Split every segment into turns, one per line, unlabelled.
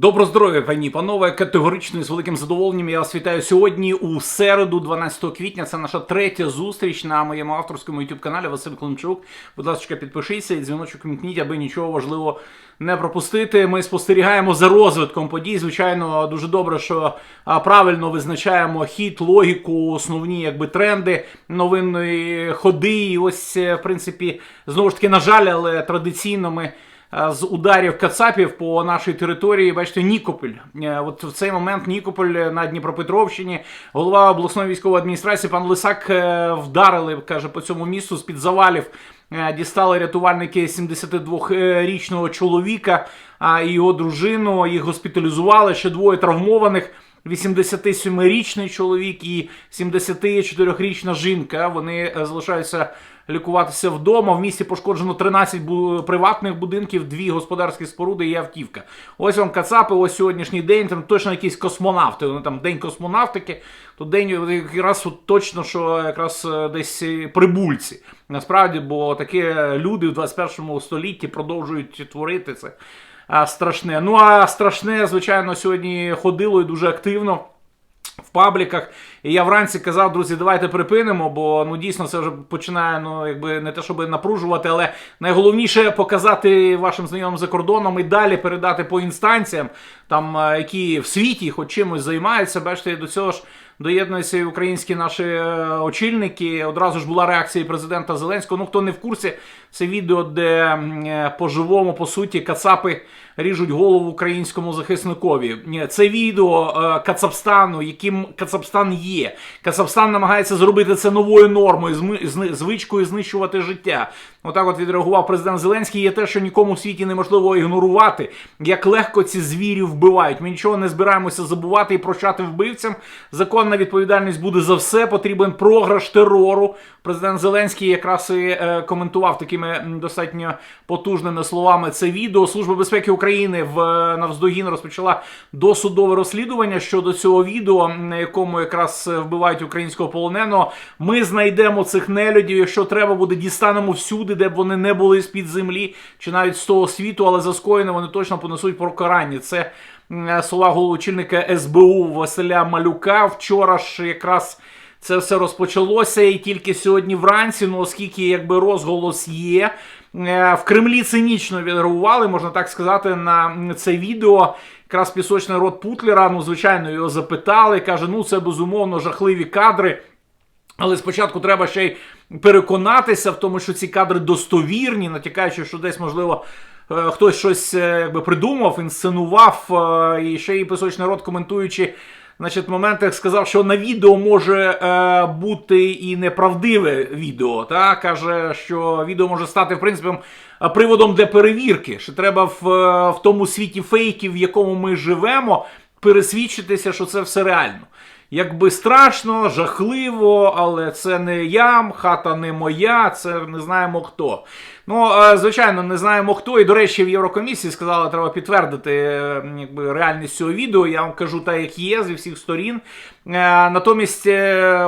Добро здоров'я, пані і панове. Категорично і з великим задоволенням я вас вітаю сьогодні у середу, 12 квітня. Це наша третя зустріч на моєму авторському youtube каналі Василь Климчук. Будь ласка, підпишіться і дзвіночок вмкніть, аби нічого важливого не пропустити. Ми спостерігаємо за розвитком подій. Звичайно, дуже добре, що правильно визначаємо хід, логіку, основні якби тренди новинної ходи. І ось, е, в принципі, знову ж таки, на жаль, але традиційно ми. Е, з ударів Кацапів по нашій території, бачите, Нікополь. Е, От в цей момент Нікополь на Дніпропетровщині, голова обласної військової адміністрації, пан Лисак е, вдарили, каже, по цьому місту з-під завалів. е, Дістали рятувальники 72-річного чоловіка і його дружину. Їх госпіталізували. Ще двоє травмованих. 87-річний чоловік і 74-річна жінка. Вони е, залишаються лікуватися вдома. В місті пошкоджено 13 бу- приватних будинків, дві господарські споруди і автівка. Ось вам Кацапи, ось сьогоднішній день. Там точно якісь космонавти. Вони там день космонавтики. То день якраз от точно, що якраз е, десь е, прибульці. Насправді, бо такі люди в 21 столітті продовжують творити це. Страшне. Ну а страшне, звичайно, сьогодні ходило і дуже активно в пабліках. І я вранці казав, друзі, давайте припинимо, бо ну дійсно це вже починає ну якби не те, щоб напружувати, але найголовніше показати вашим знайомим за кордоном і далі передати по інстанціям, там які в світі хоч чимось займаються. Бачите, до цього ж. Доєднуються і українські наші е, очільники. Одразу ж була реакція президента Зеленського. Ну хто не в курсі, це відео, де е, по-живому, по суті, кацапи ріжуть голову українському захисникові. Це відео е, Кацапстану, яким Кацапстан є. Кацапстан намагається зробити це новою нормою, звичкою знищувати життя. Отак от відреагував президент Зеленський. Є те, що нікому в світі неможливо ігнорувати, як легко ці звірі вбивають. Ми нічого не збираємося забувати і прощати вбивцям. Законна відповідальність буде за все. Потрібен програш терору. Президент Зеленський якраз і е, коментував такими достатньо потужними словами це відео. Служба безпеки України в е, навздогін розпочала досудове розслідування щодо цього відео, на якому якраз е, вбивають українського полоненого. Ми знайдемо цих нелюдів. Якщо треба буде, дістанемо всюди, де б вони не були з під землі, чи навіть з того світу, але за скоєне вони точно понесуть покарання. Це слова головочільника СБУ Василя Малюка. Вчора ж якраз. Це все розпочалося і тільки сьогодні вранці, ну оскільки якби розголос є. е, В Кремлі цинічно відреагували, можна так сказати, на це відео. Якраз пісочний рот Путлера, ну, звичайно, його запитали. Каже, ну це безумовно жахливі кадри. Але спочатку треба ще й переконатися в тому, що ці кадри достовірні, натякаючи, що десь, можливо, е, хтось щось е, якби придумав, інсценував, е, і ще й пісочний рот коментуючи. Значить, моментах сказав, що на відео може е, бути і неправдиве відео. Та? Каже, що відео може стати, в принципі, е, приводом для перевірки. Що треба в, е, в тому світі фейків, в якому ми живемо, пересвідчитися, що це все реально. Якби страшно, жахливо, але це не я, хата не моя, це не знаємо хто. Ну, е, звичайно, не знаємо хто. І, до речі, в Єврокомісії сказали, треба підтвердити е, якби, реальність цього відео. Я вам кажу так, як є, зі всіх сторін. Е, Натомість,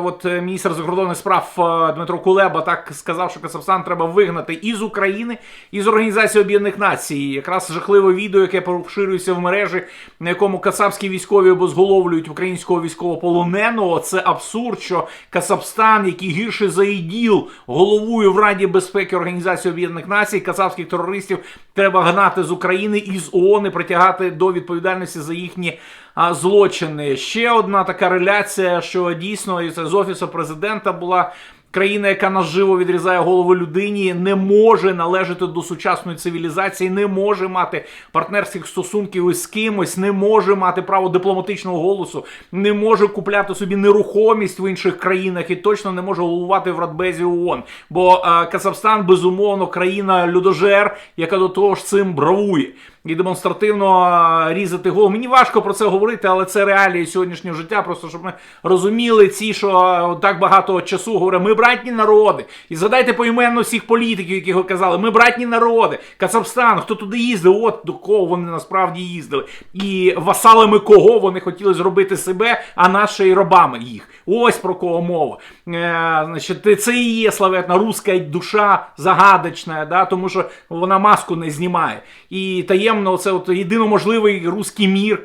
от міністр закордонних справ Дмитро Кулеба так сказав, що Казахстан треба вигнати із України, із Організації Об'єднаних Націй. Якраз жахливе відео, яке поширюється в мережі, на якому кацапські військові обезголовлюють українського військовополоненого. Це абсурд, що Кацапстан, який гірше за іділ, головує в Раді безпеки Організації Об'єднаних Націй, казахських терористів треба гнати з України і з ООН і притягати до відповідальності за їхні а, злочини. Ще одна така реляція, що дійсно і з офісу президента була. Країна, яка наживо відрізає голову людині, не може належати до сучасної цивілізації, не може мати партнерських стосунків із кимось, не може мати право дипломатичного голосу, не може купляти собі нерухомість в інших країнах і точно не може головувати в Радбезі ООН. Бо е, Казахстан безумовно країна людожер, яка до того ж цим бравує. І демонстративно різати голову. Мені важко про це говорити, але це реалії сьогоднішнього життя. Просто щоб ми розуміли ці, що так багато часу говорять, ми братні народи. І згадайте поіменно всіх політиків, які казали, ми братні народи. Кацапстан, хто туди їздив, от до кого вони насправді їздили. І васалами кого вони хотіли зробити себе, а нас ще й робами їх. Ось про кого мова. Е, значить, це і є славетна руська душа загадочна, да, тому що вона маску не знімає. І таємно таємно, це от єдиноможливий руський мір.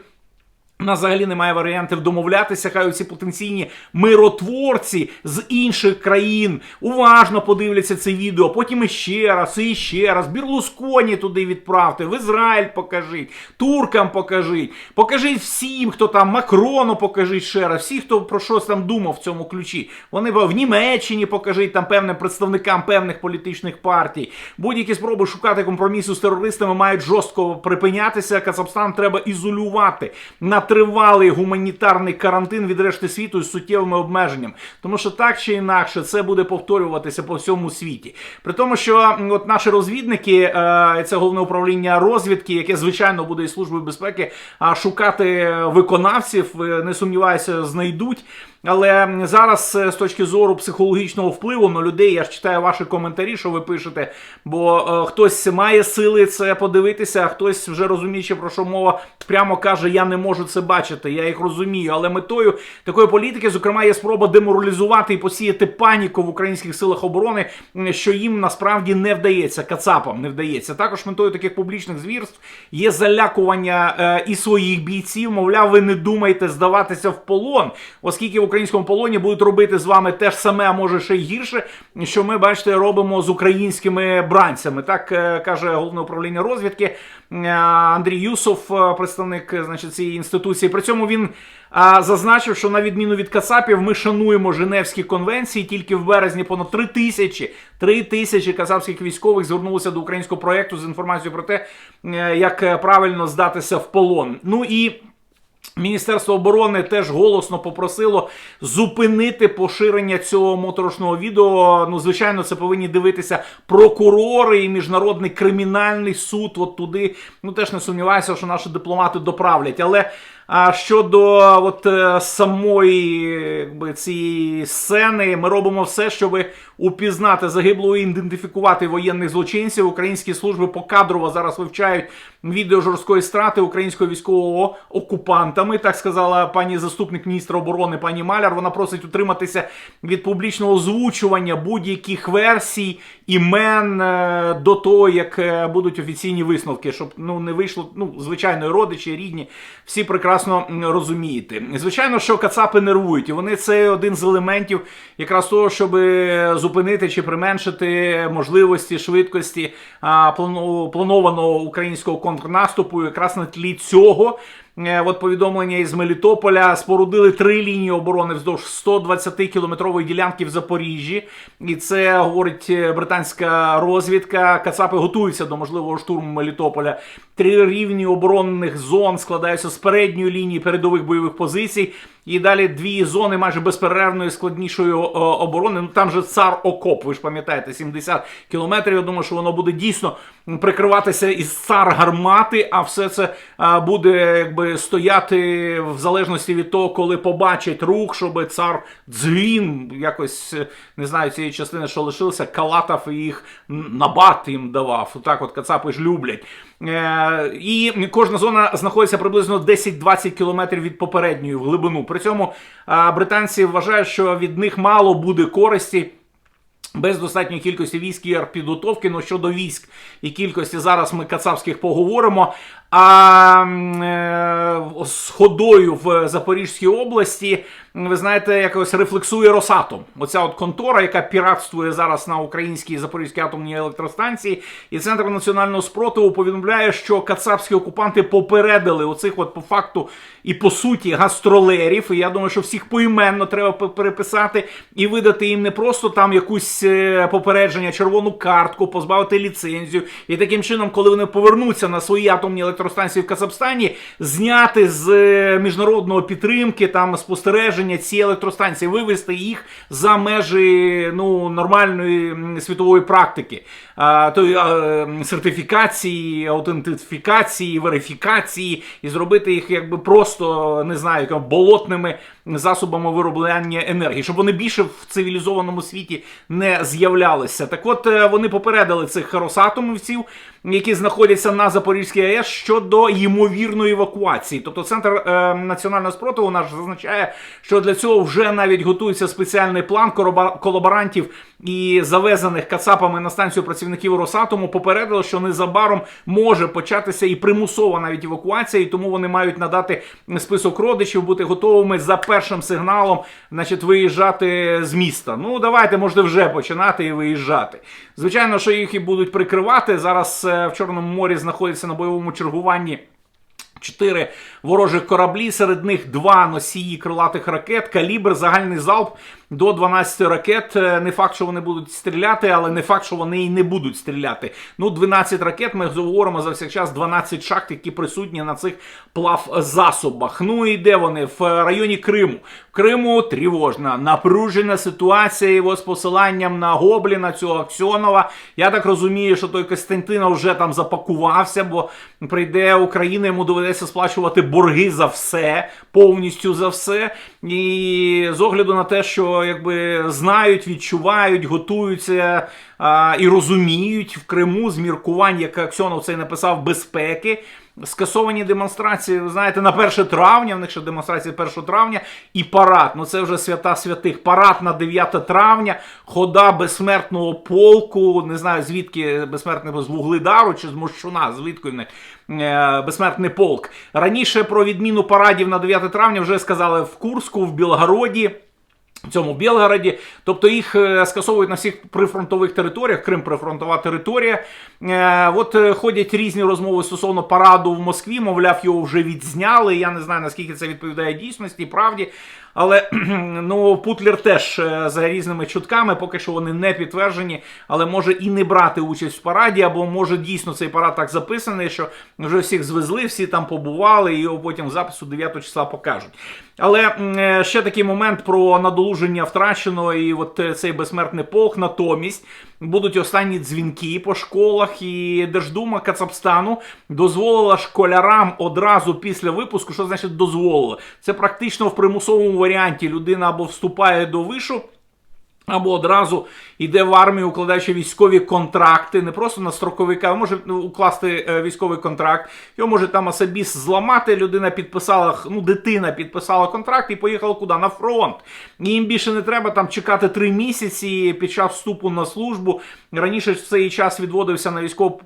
У нас взагалі немає варіантів домовлятися. Хай ці потенційні миротворці з інших країн уважно подивляться це відео. Потім іще раз, і ще раз. Бірлусконі туди відправте, в Ізраїль покажіть, туркам покажіть, покажіть всім, хто там Макрону покажіть ще раз, всі, хто про щось там думав в цьому ключі. Вони в Німеччині покажіть там певним представникам певних політичних партій. Будь-які спроби шукати компромісу з терористами мають жорстко припинятися. Казахстан треба ізолювати на тривалий гуманітарний карантин від решти світу з суттєвими обмеженнями. Тому що так чи інакше це буде повторюватися по всьому світі. При тому, що от наші розвідники, е, це головне управління розвідки, яке звичайно буде і службою безпеки, шукати виконавців, е, не сумніваюся, знайдуть. Але зараз е, з точки зору психологічного впливу на людей, я ж читаю ваші коментарі, що ви пишете, бо е, хтось має сили це подивитися, а хтось вже розуміючи про що мова, прямо каже: Я не можу це бачити, я їх розумію. Але метою такої політики, зокрема, є спроба деморалізувати і посіяти паніку в українських силах оборони, що їм насправді не вдається, кацапам не вдається. Також метою таких публічних звірств є залякування е, і своїх бійців. Мовляв, ви не думайте здаватися в полон, оскільки в українському полоні будуть робити з вами те ж саме, а може ще й гірше, що ми бачите, робимо з українськими бранцями. Так е, каже головне управління розвідки е, Андрій Юсов, е, представник значить, цієї інституції. При цьому він зазначив, що на відміну від Кацапів, ми шануємо Женевські конвенції. Тільки в березні понад 3 тисячі 3 тисячі кацапських військових звернулися до українського проєкту з інформацією про те, як правильно здатися в полон. Ну і Міністерство оборони теж голосно попросило зупинити поширення цього моторошного відео. Ну, звичайно, це повинні дивитися прокурори і міжнародний кримінальний суд. От туди, ну теж не сумніваюся, що наші дипломати доправлять. Але а щодо от е, самої якби, цієї сцени, ми робимо все, щоб упізнати загиблого і ідентифікувати воєнних злочинців. Українські служби покадрово зараз вивчають відео жорсткої страти українського військового окупантами. Так сказала пані заступник міністра оборони пані Маляр. Вона просить утриматися від публічного озвучування будь-яких версій, імен е, до того, як е, будуть офіційні висновки, щоб ну не вийшло. Ну, звичайно, родичі, рідні, всі прекрасно м, розумієте. Звичайно, що кацапи нервують, і вони це один з елементів якраз того, щоб зупинити чи применшити можливості швидкості плану- планованого українського контрнаступу. Якраз на тлі цього. Е, От повідомлення із Мелітополя спорудили три лінії оборони вздовж 120-кілометрової ділянки в Запоріжжі, і це говорить е, британська розвідка. Кацапи готуються до можливого штурму Мелітополя. Три рівні оборонних зон складаються з передньої лінії передових бойових позицій. І далі дві зони майже безперервної складнішої оборони. Ну там же цар окоп, ви ж пам'ятаєте, 70 кілометрів. Я думаю, що воно буде дійсно прикриватися із цар гармати, а все це буде якби стояти в залежності від того, коли побачать рух, щоб цар дзвін якось е, не знаю цієї частини, що лишилося, калатав і їх на бат їм давав. Так, от кацапи ж люблять. Е, і кожна зона знаходиться приблизно 10-20 кілометрів від попередньої в глибину. При цьому британці вважають, що від них мало буде користі. Без достатньої кількості військ і підготовки, ну щодо військ і кількості зараз ми кацапських поговоримо. А е, з ходою в Запорізькій області, ви знаєте, якось рефлексує Росатом. Оця от контора, яка піратствує зараз на українській Запорізькій атомній електростанції, і Центр національного спротиву повідомляє, що кацапські окупанти попередили оцих, от по факту і по суті, гастролерів. І я думаю, що всіх поіменно треба переписати і видати їм не просто там якусь е, попередження, червону картку, позбавити ліцензію. І таким чином, коли вони повернуться на свої атомні електростанції в Казахстані, зняти з е, міжнародного підтримки там спостереження ці електростанції, вивести їх за межі ну нормальної світової практики, а, то а, сертифікації, аутентифікації, верифікації, і зробити їх якби просто не знаю, болотними засобами виробляння енергії, щоб вони більше в цивілізованому світі не з'являлися. Так от е, вони попередили цих росатомівців які знаходяться на Запорізькій АЕС щодо ймовірної евакуації. Тобто центр е, національного спротиву наш зазначає, що для цього вже навіть готується спеціальний план колаборантів і завезених кацапами на станцію працівників Росатому. Попередили, що незабаром може початися і примусова навіть евакуація, і тому вони мають надати список родичів, бути готовими за першим сигналом, значить, виїжджати з міста. Ну давайте можете вже починати і виїжджати. Звичайно, що їх і будуть прикривати. Зараз е, в Чорному морі знаходяться на бойовому чергуванні. Чотири ворожих кораблі, серед них два носії крилатих ракет, калібр, загальний залп до 12 ракет. Е, Не факт, що вони будуть стріляти, але не факт, що вони і не будуть стріляти. Ну, 12 ракет. Ми говоримо за всяк час 12 шахт, які присутні на цих плавзасобах. Ну і де вони? В районі Криму. В Криму тривожна, напружена ситуація його з посиланням на Гобліна, цього Аксьонова. Я так розумію, що той Костянтинов вже там запакувався, бо прийде Україна, йому доведеться сплачувати борги за все, повністю за все. І з огляду на те, що якби знають, відчувають, готуються а, і розуміють в Криму з міркувань, як Аксьонов це написав, безпеки. Скасовані демонстрації, ви знаєте, на 1 травня, в них ще демонстрації 1 травня, і парад. Ну це вже свята святих. Парад на 9 травня, хода безсмертного полку. Не знаю звідки безсмертний з Вугледару чи з Мощуна, звідки в е, безсмертний полк. Раніше про відміну парадів на 9 травня вже сказали в Курську, в Білгороді. Цьому Білгороді, тобто їх е, скасовують на всіх прифронтових територіях. Крим прифронтова територія. Е, от е, ходять різні розмови стосовно параду в Москві. Мовляв, його вже відзняли. Я не знаю наскільки це відповідає дійсності, правді. Але ну Путлер теж е, за різними чутками, поки що вони не підтверджені, але може і не брати участь в параді, або може дійсно цей парад так записаний, що вже всіх звезли, всі там побували, і його потім в запису 9 числа покажуть. Але е, ще такий момент про надолуження втраченого і от е, цей безсмертний полк. Натомість будуть останні дзвінки по школах, і Держдума Кацапстану дозволила школярам одразу після випуску. Що значить дозволила? Це практично в примусовому варіанті людина або вступає до вишу. Або одразу йде в армію, укладаючи військові контракти, не просто на строковика, а може укласти е, військовий контракт. Його може там особіс зламати. Людина підписала, ну дитина підписала контракт і поїхала куди? На фронт. І їм більше не треба там чекати три місяці під час вступу на службу. Раніше в цей час відводився на військову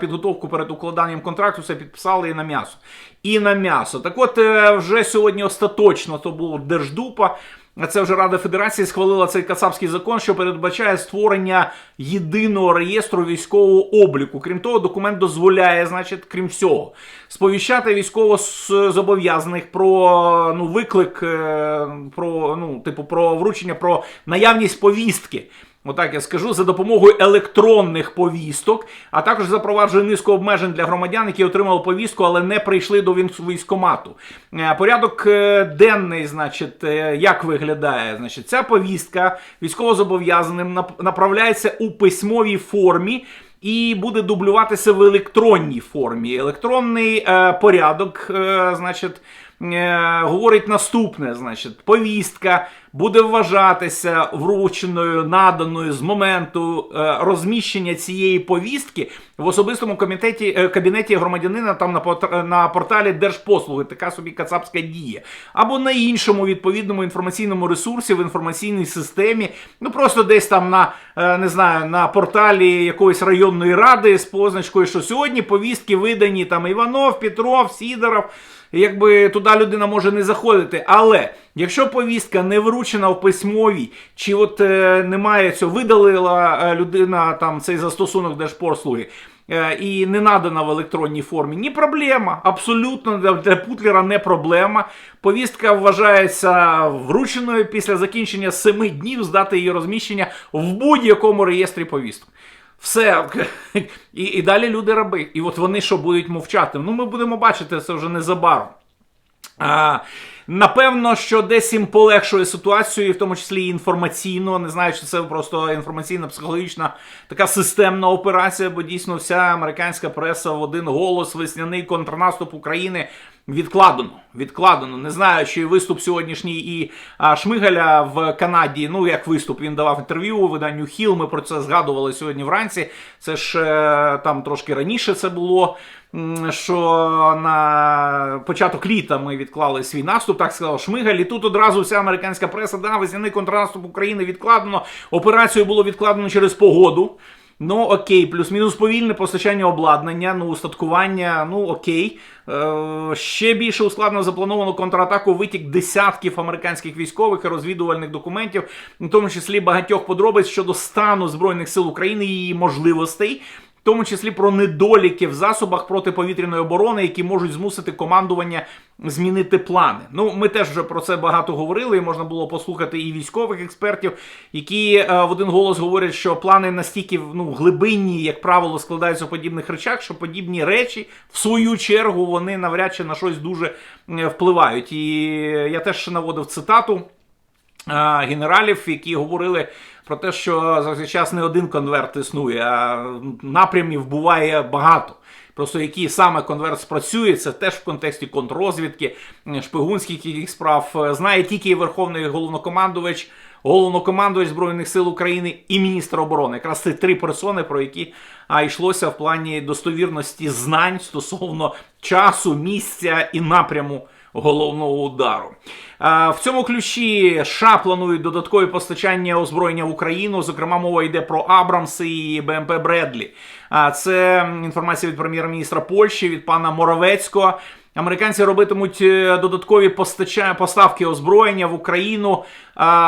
підготовку перед укладанням контракту, все підписали і на м'ясо. І на м'ясо. Так от е, вже сьогодні остаточно то був Держдупа. Це вже Рада Федерації схвалила цей кацапський закон, що передбачає створення єдиного реєстру військового обліку. Крім того, документ дозволяє, значить, крім всього, сповіщати військово зобов'язаних про ну, виклик, е, про ну, типу, про вручення, про наявність повістки. Отак я скажу за допомогою електронних повісток, а також запроваджує низку обмежень для громадян, які отримали повістку, але не прийшли до військкомату. Е, Порядок е, денний, значить, е, як виглядає? Значить, ця повістка військовозобов'язаним направляється у письмовій формі. І буде дублюватися в електронній формі. Електронний е, порядок, е, значить, е, говорить наступне: значить, повістка буде вважатися врученою, наданою з моменту е, розміщення цієї повістки в особистому комітеті е, кабінеті громадянина там на на порталі Держпослуги, така собі кацапська дія, або на іншому відповідному інформаційному ресурсі в інформаційній системі, ну просто десь там на не знаю на порталі якоїсь районної ради з позначкою, що сьогодні повістки видані там Іванов, Петров, Сідоров. Якби туди людина може не заходити, але якщо повістка не вручена в письмовій, чи от е, немає цього, видалила е, людина там цей застосунок держпослуги, е, і не надана в електронній формі, ні проблема. Абсолютно для Путлера не проблема. Повістка вважається врученою після закінчення семи днів здати її розміщення в будь-якому реєстрі повісток. Все. І, і далі люди раби. І от вони що будуть мовчати? Ну, ми будемо бачити це вже незабаром. А, Напевно, що десь їм полегшує ситуацію, в тому числі і інформаційно. Не знаю, чи це просто інформаційна психологічна така системна операція, бо дійсно вся американська преса в один голос, весняний контрнаступ України. Відкладено, відкладено. Не знаю, чи виступ сьогоднішній і а, Шмигаля в Канаді. Ну як виступ, він давав інтерв'ю виданню Хіл. Ми про це згадували сьогодні вранці. Це ж е, там трошки раніше це було. Що на початок літа ми відклали свій наступ, так сказав Шмигаль. І тут одразу вся американська преса да, весняний контрнаступ України відкладено. Операцію було відкладено через погоду. Ну окей, плюс-мінус повільне постачання обладнання, ну устаткування, ну окей. Е, ще більше ускладнено заплановано контратаку витік десятків американських військових і розвідувальних документів, в тому числі багатьох подробиць щодо стану збройних сил України і її можливостей. Тому числі про недоліки в засобах протиповітряної оборони, які можуть змусити командування змінити плани. Ну, ми теж вже про це багато говорили, і можна було послухати і військових експертів, які е, в один голос говорять, що плани настільки ну, глибинні, як правило, складаються в подібних речах, що подібні речі, в свою чергу, вони навряд чи на щось дуже е, впливають. І я теж наводив цитату генералів, які говорили про те, що за час не один конверт існує, а напрямів буває багато. Просто який саме конверт спрацює, це теж в контексті контррозвідки, шпигунських яких справ знає тільки Верховний головнокомандувач, головнокомандувач Збройних сил України і міністр оборони. Якраз це три персони, про які а, йшлося в плані достовірності знань стосовно часу, місця і напряму головного удару. В цьому ключі США планують додаткові постачання озброєння в Україну. Зокрема, мова йде про Абрамси і БМП Бредлі. Це інформація від прем'єр-міністра Польщі від пана Моровецького. Американці робитимуть е, додаткові поставки озброєння в Україну.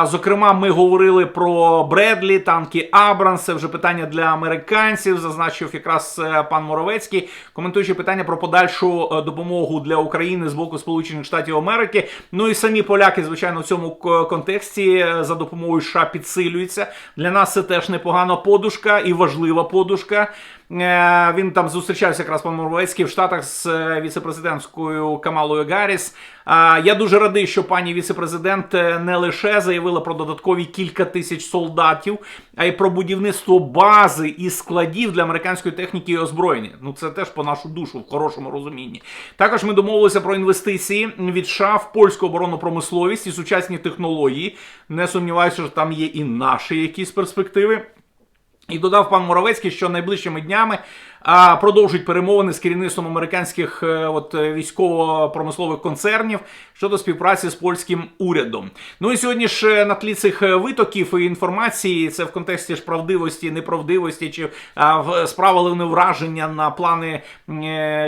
Зокрема, ми говорили про Бредлі, танки Абрамс. Це вже питання для американців. Зазначив якраз е, пан Моровецький, коментуючи питання про подальшу е, допомогу для України з боку Сполучених Штатів Америки. Ну і самі поляки, звичайно, в цьому контексті за допомогою США підсилюються. Для нас це теж непогана подушка і важлива подушка. Е, Він там зустрічався якраз пан Моровецький в Штатах з е, віцепрезидентською Камалою Гарріс. Я дуже радий, що пані віцепрезидент е, не лише заявила про додаткові кілька тисяч солдатів, а й про будівництво бази і складів для американської техніки і озброєння. Ну це теж по нашу душу в хорошому розумінні. Також ми домовилися про інвестиції від США в польську оборонну промисловість і сучасні технології. Не сумніваюся, що там є і наші якісь перспективи. І додав пан Моровецький, що найближчими днями а, продовжують перемовини з керівництвом американських е, от, е, військово-промислових концернів щодо співпраці з польським урядом. Ну і сьогодні ж е, на тлі цих витоків і інформації, це в контексті ж правдивості, неправдивості, чи а, справили вони враження на плани,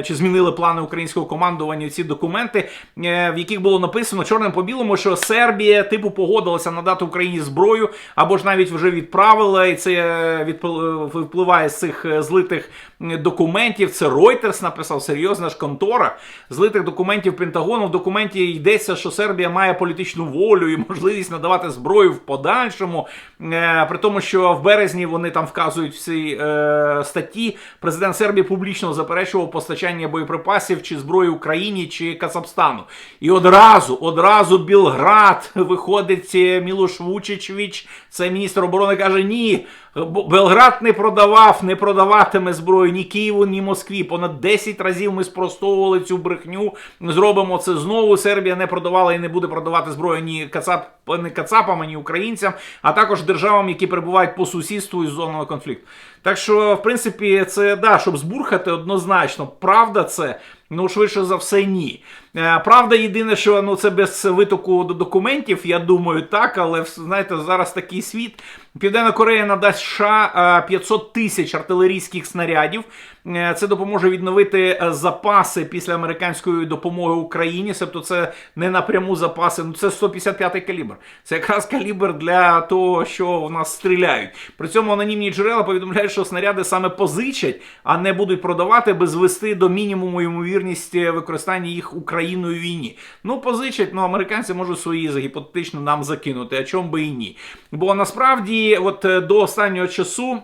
чи змінили плани українського командування ці документи, в яких було написано чорним по білому, що Сербія типу погодилася надати Україні зброю, або ж навіть вже відправила, і це е, з цих злитих документів. Це Reuters написав, серйозна ж контора. Злитих документів Пентагону. В документі йдеться, що Сербія має політичну волю і можливість надавати зброю в подальшому. Е, При тому, що в березні вони там вказують в цій е, статті. Президент Сербії публічно заперечував постачання боєприпасів чи зброї Україні чи Казахстану. І одразу, одразу Білград виходить е, Мілош Вучичвіч, це міністр оборони, каже: ні. Белград не продавав, не продаватиме зброю ні Києву, ні Москві. Понад 10 разів ми спростовували цю брехню. Зробимо це знову. Сербія не продавала і не буде продавати зброю ні кацап, ні кацапам, ні українцям, а також державам, які перебувають по сусідству із зоною конфлікту. Так що, в принципі, це да, щоб збурхати однозначно. Правда, це. Ну, швидше за все, ні. Е, Правда, єдине, що ну це без витоку до документів, я думаю, так, але знаєте, зараз такий світ. Південна Корея надасть США е, 500 тисяч артилерійських снарядів. Е, Це допоможе відновити е, запаси після американської допомоги Україні. Тобто, це не напряму запаси. Ну це 155-й калібр. Це якраз калібр для того, що в нас стріляють. При цьому анонімні джерела повідомляють, що снаряди саме позичать, а не будуть продавати, аби звести до мінімуму ймовірність е, використання їх Україною війні. Ну, позичать, ну американці можуть свої за гіпотетично нам закинути, а чому би і ні. Бо насправді, от до останнього часу.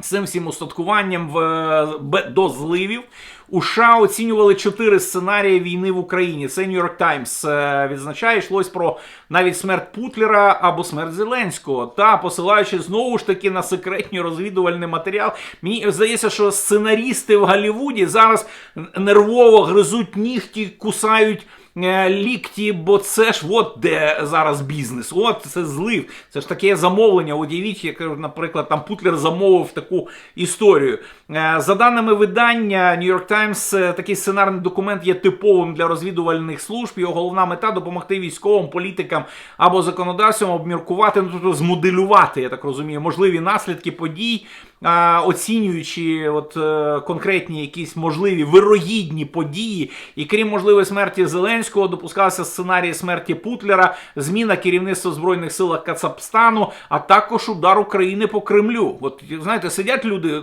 Цим всім устаткуванням в, до зливів. У США оцінювали чотири сценарії війни в Україні. Це New York Times е, відзначає, йшлось про навіть смерть Путлера або смерть Зеленського. Та посилаючи знову ж таки на секретні розвідувальний матеріал. Мені здається, що сценарісти в Голлівуді зараз нервово гризуть нігті, кусають лікті, бо це ж от де зараз бізнес. От це злив. Це ж таке замовлення. Уявіть, як, наприклад, там Путлер замовив таку історію. Е, За даними видання New York Times, е, такий сценарний документ є типовим для розвідувальних служб. Його головна мета допомогти військовим, політикам або законодавцям обміркувати, ну тобто змоделювати, я так розумію, можливі наслідки подій. Оцінюючи от е, конкретні якісь можливі вирогідні події, і крім можливої смерті Зеленського, допускався сценарій смерті Путлера, зміна керівництва збройних сил Кацапстану, а також удар України по Кремлю. От знаєте, сидять люди,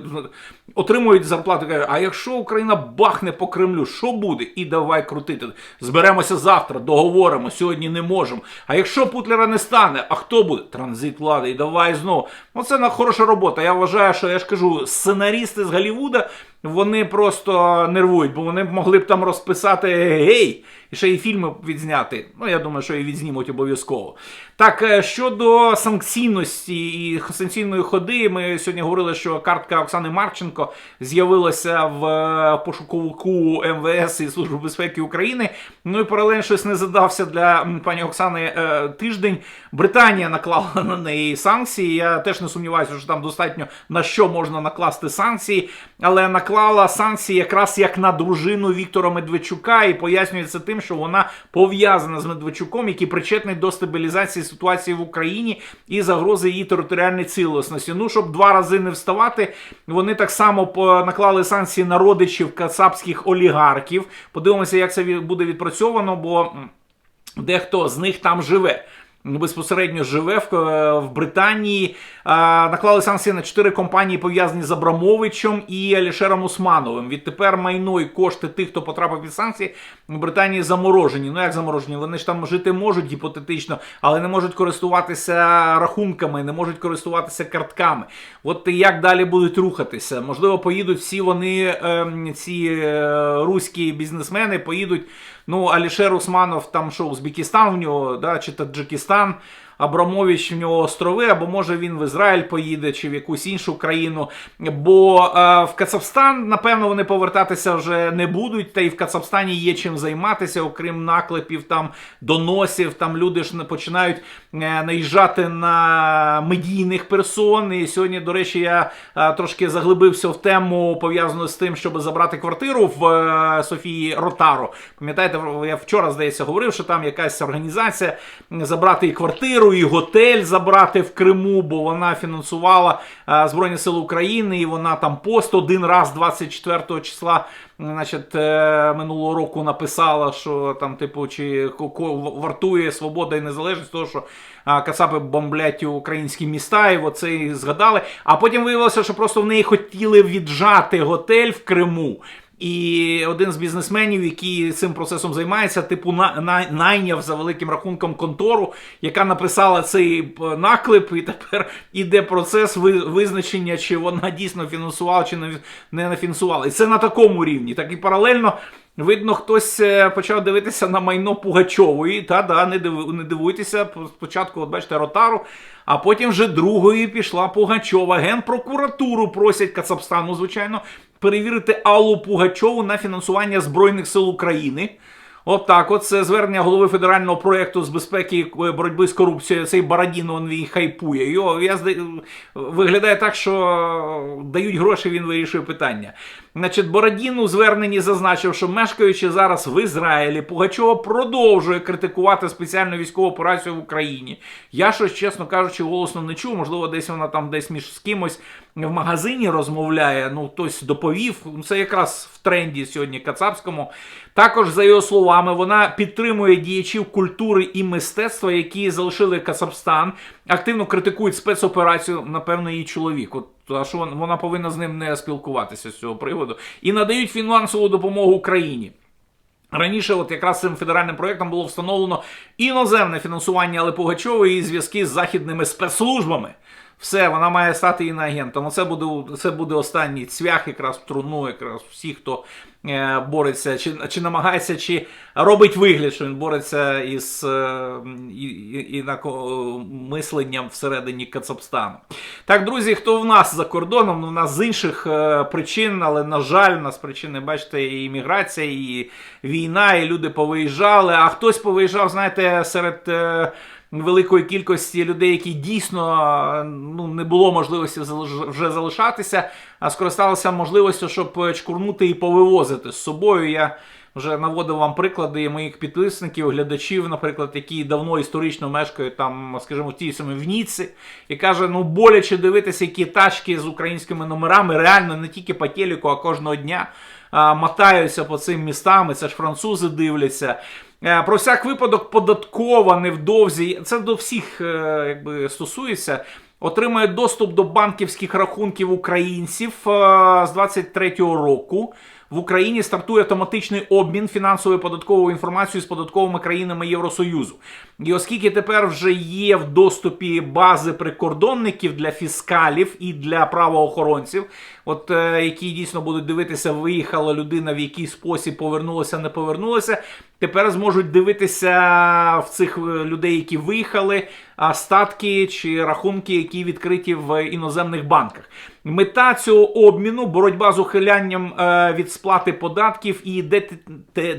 отримують зарплату, кажуть, а якщо Україна бахне по Кремлю, що буде? І давай крутити. Зберемося завтра, договоримо, сьогодні не можемо. А якщо Путлера не стане, а хто буде? Транзит влади, і давай знову. Оце на хороша робота. Я вважаю, що я ж кажу, сценарісти з Голлівуда, вони просто нервують, бо вони могли б там розписати гей, і ще й фільми відзняти. Ну, я думаю, що і відзнімуть обов'язково. Так, е, щодо санкційності і санкційної ходи, ми сьогодні говорили, що картка Оксани Марченко з'явилася в е, пошуковику МВС і Служби безпеки України. Ну і паралельно щось не задався для пані Оксани е, тиждень. Британія наклала на неї санкції. Я теж не сумніваюся, що там достатньо на що можна накласти санкції, але наклала санкції якраз як на дружину Віктора Медведчука, і пояснюється тим, що вона пов'язана з Медведчуком, який причетний до стабілізації ситуації в Україні і загрози її територіальній цілісності. Ну, щоб два рази не вставати, вони так само наклали санкції на родичів кацапських олігархів. Подивимося, як це буде відпрацьовано, бо. Дехто з них там живе. Ну, Безпосередньо живе в, е, в Британії. А, наклали санкції на чотири компанії, пов'язані з Абрамовичем і Алішером Усмановим. Відтепер майно і кошти тих, хто потрапив під санкції, в Британії заморожені. Ну як заморожені? Вони ж там жити можуть гіпотетично, але не можуть користуватися рахунками, не можуть користуватися картками. От як далі будуть рухатися? Можливо, поїдуть всі вони, ем, ці е, руські бізнесмени, поїдуть. Ну, Алішер Усманов, там що, Узбекистан в нього, да, чи Таджикистан, Абрамович в нього острови, або може він в Ізраїль поїде, чи в якусь іншу країну. Бо е, в Кацапстан, напевно, вони повертатися вже не будуть. Та і в Кацапстані є чим займатися, окрім наклепів, там доносів. Там люди ж починають е, наїжджати на медійних персон. І сьогодні, до речі, я е, трошки заглибився в тему пов'язану з тим, щоб забрати квартиру в е, Софії Ротаро. Пам'ятаєте, я вчора, здається, говорив, що там якась організація забрати квартиру, і готель забрати в Криму, бо вона фінансувала е, Збройні Сили України, і вона там пост один раз 24 числа. Значить, е, минулого року написала, що там, типу, чи вартує свобода і незалежність, того, що а, Кацапи бомблять українські міста, і оце і згадали. А потім виявилося, що просто в неї хотіли віджати готель в Криму. І один з бізнесменів, який цим процесом займається, типу на, на, найняв за великим рахунком контору, яка написала цей п- наклеп, і тепер іде процес ви- визначення, чи вона дійсно фінансувала, чи не, не нафінансувала. І це на такому рівні. Так і паралельно. Видно, хтось е, почав дивитися на майно Пугачової. Та да, не див, не дивуйтеся. Спочатку, от бачите, Ротару, а потім вже другою пішла Пугачова. Генпрокуратуру просять Кацапстану, звичайно, перевірити Аллу Пугачову на фінансування Збройних сил України. От так, от це звернення голови федерального проєкту з безпеки боротьби з корупцією. Цей Барадін він хайпує. Його я виглядає так, що дають гроші, він вирішує питання. Значить, Бородін у зверненні зазначив, що мешкаючи зараз в Ізраїлі, Пугачова продовжує критикувати спеціальну військову операцію в Україні. Я щось, чесно кажучи, голосно не чув. Можливо, десь вона там десь між з кимось в магазині розмовляє. Ну, хтось доповів. Це якраз в тренді сьогодні кацапському. Також, за його словами, вона підтримує діячів культури і мистецтва, які залишили Кацапстан, активно критикують спецоперацію, напевно, її чоловік. От що вона- повинна з ним не спілкуватися з цього приводу, і надають фінансову допомогу Україні. Раніше, от якраз цим федеральним проєктом було встановлено іноземне фінансування Але Пугачової і зв'язки з західними спецслужбами. Все, вона має стати іноагентом. Це буде, це буде останній цвях, якраз в труну, якраз всі, хто е, бореться, чи, чи намагається, чи робить вигляд, що він бореться із е, мисленням всередині Кацапстану. Так, друзі, хто в нас за кордоном? Ну, в нас з інших е, причин, але, на жаль, у нас причини, бачите, і імміграція, і війна, і люди повиїжджали, а хтось повиїжджав, знаєте, серед. Е, великої кількості людей, які дійсно ну, не було можливості вже залишатися, а скористалися можливістю, щоб чкурнути і повивозити з собою. Я вже наводив вам приклади моїх підписників, глядачів, наприклад, які давно історично мешкають там, скажімо, в тій самій в Ніці, і каже: ну боляче дивитися, які тачки з українськими номерами, реально не тільки по телеку, а кожного дня а, мотаються по цим містам. і Це ж французи дивляться. Е, про всяк випадок податкова невдовзі, це до всіх е, якби, стосується. Отримає доступ до банківських рахунків українців е, з 23-го року. В Україні стартує автоматичний обмін фінансовою податковою інформацією з податковими країнами Євросоюзу. І оскільки тепер вже є в доступі бази прикордонників для фіскалів і для правоохоронців, от які дійсно будуть дивитися, виїхала людина, в який спосіб повернулася, не повернулася. Тепер зможуть дивитися в цих е, людей, які виїхали, статки чи рахунки, які відкриті в іноземних банках. Мета цього обміну боротьба з ухилянням е, від сплати податків і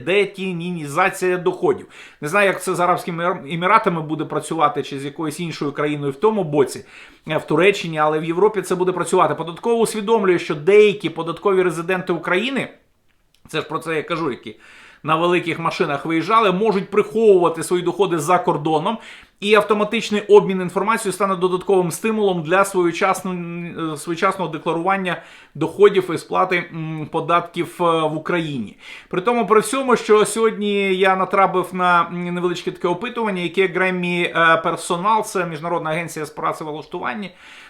детінізація доходів. Не знаю, як це з Арабськими Еміратами буде працювати чи з якоюсь іншою країною в тому боці, е, в Туреччині, але в Європі це буде працювати. Податково усвідомлює, що деякі податкові резиденти України, це ж про це я кажу, які на великих машинах виїжджали, можуть приховувати свої доходи за кордоном. І автоматичний обмін інформацією стане додатковим стимулом для своєчасного, своєчасного декларування доходів і сплати податків е, в Україні. При тому, при всьому, що сьогодні я натрапив на невеличке таке опитування, яке Греммі е, персонал, це міжнародна агенція з працевлаштування,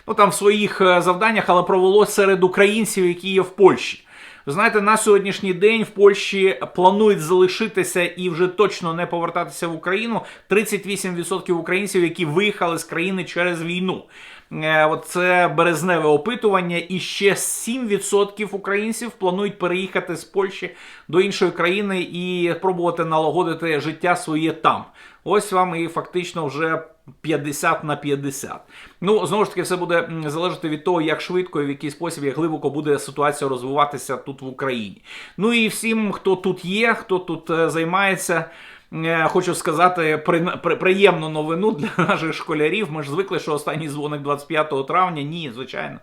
ну там в своїх е, завданнях, але провело серед українців, які є в Польщі. Ви знаєте, на сьогоднішній день в Польщі планують залишитися і вже точно не повертатися в Україну 38% українців, які виїхали з країни через війну. Е, це березневе опитування, і ще 7% українців планують переїхати з Польщі до іншої країни і пробувати налагодити життя своє там. Ось вам і фактично вже 50 на 50. Ну, знову ж таки, все буде залежати від того, як швидко і в який спосіб, як глибоко буде ситуація розвиватися тут в Україні. Ну і всім, хто тут є, хто тут е, займається. Е, хочу сказати при, при, приємну новину для наших школярів. Ми ж звикли, що останній дзвоник 25 травня. Ні, звичайно.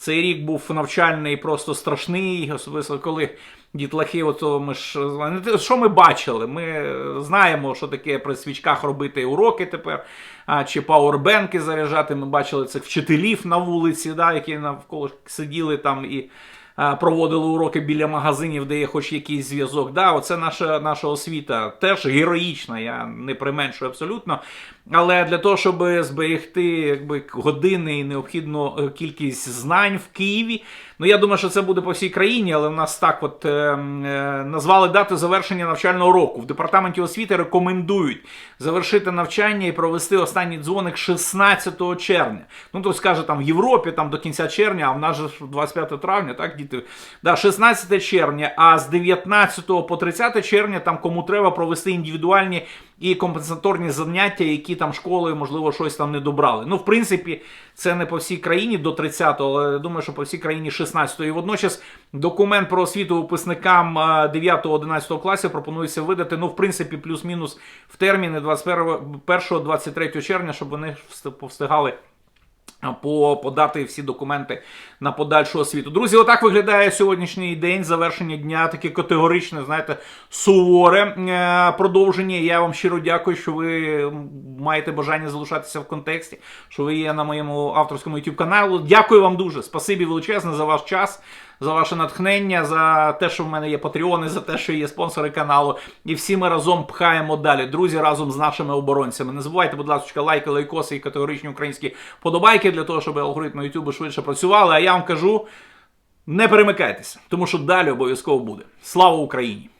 Цей рік був навчальний, просто страшний, особливо коли дітлахи, ото ми ж що ми бачили? Ми знаємо, що таке при свічках робити уроки тепер, а, чи пауербенки заряджати. Ми бачили цих вчителів на вулиці, да, які навколо сиділи там і проводили уроки біля магазинів, де є хоч якийсь зв'язок. Да, Оце наша наша освіта теж героїчна, я не применшую абсолютно. Але для того, щоб зберегти якби, години і необхідну е, кількість знань в Києві, ну я думаю, що це буде по всій країні, але в нас так от е, е, назвали дату завершення навчального року. В департаменті освіти рекомендують завершити навчання і провести останній дзвоник 16 червня. Ну, то скаже там в Європі там до кінця червня, а в нас же 25 травня, так, діти. Да, 16 червня, а з 19 по 30 червня там кому треба провести індивідуальні і компенсаторні заняття, які там школи, можливо, щось там не добрали. Ну, в принципі, це не по всій країні до 30-го, але я думаю, що по всій країні 16-го. І водночас документ про освіту випускникам 9-11 класів пропонується видати, ну, в принципі, плюс-мінус в терміни 21-23 червня, щоб вони повстигали по подати всі документи на подальшу освіту. Друзі, отак виглядає сьогоднішній день завершення дня. Таке категоричне, знаєте, суворе е, продовження. Я вам щиро дякую, що ви маєте бажання залишатися в контексті, що ви є на моєму авторському youtube каналу. Дякую вам дуже. Спасибі величезне за ваш час за ваше натхнення, за те, що в мене є патреони, за те, що є спонсори каналу. І всі ми разом пхаємо далі. Друзі, разом з нашими оборонцями. Не забувайте, будь ласка, лайки, лайкоси і категоричні українські подобайки для того, щоб алгоритми YouTube швидше працювали. А я вам кажу: не перемикайтеся, тому що далі обов'язково буде. Слава Україні!